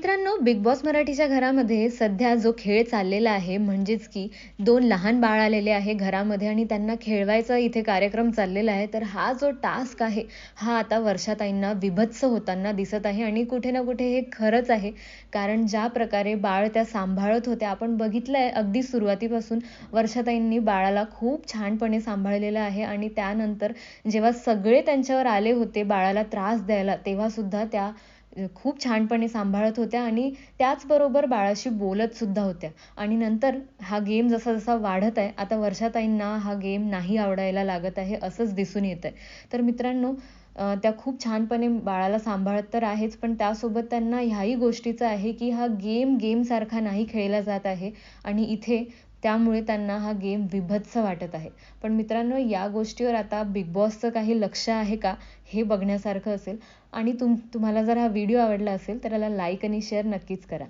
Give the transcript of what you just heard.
मित्रांनो big boss मराठीच्या घरामध्ये सध्या जो खेळ चाललेला आहे म्हणजेच की दोन लहान बाळ आलेले आहे घरामध्ये आणि त्यांना खेळवायचा इथे कार्यक्रम चाललेला आहे तर हा जो टास्क आहे हा आता वर्षाताईंना विभत्स होताना दिसत आहे आणि कुठे ना कुठे हे खरंच आहे. कारण ज्या प्रकारे बाळ त्या सांभाळत होत्या आपण बघितलं आहे अगदी सुरुवातीपासून वर्षाताईंनी बाळाला खूप छानपणे सांभाळलेलं आहे आणि त्यानंतर जेव्हा सगळे त्यांच्यावर आले होते बाळाला त्रास द्यायला तेव्हासुद्धा त्या खूप छानपणे सांभाळत होत्या आणि त्याचबरोबर बाळाशी बोलत सुद्धा होत्या. आणि नंतर हा गेम जसा जसा वाढत आहे आता वर्षाताईंना हा गेम नाही आवडायला लागत आहे असंच दिसून येत आहे तर मित्रांनो त्या खूप छानपणे बाळाला सांभाळत तर आहेच पण त्यासोबत त्यांना ह्याही गोष्टीचं आहे की हा गेम गेमसारखा नाही खेळला जात आहे. आणि इथे त्यामुळे त्यांना हा गेम विभत्स वाटत आहे. पण मित्रांनो या गोष्टीवर आता बिग बॉसचं काही लक्ष आहे का हे बघण्यासारखं असेल. आणि तुम तुम्हाला जर हा व्हिडिओ आवडला असेल तर याला लाईक आणि शेअर नक्कीच करा.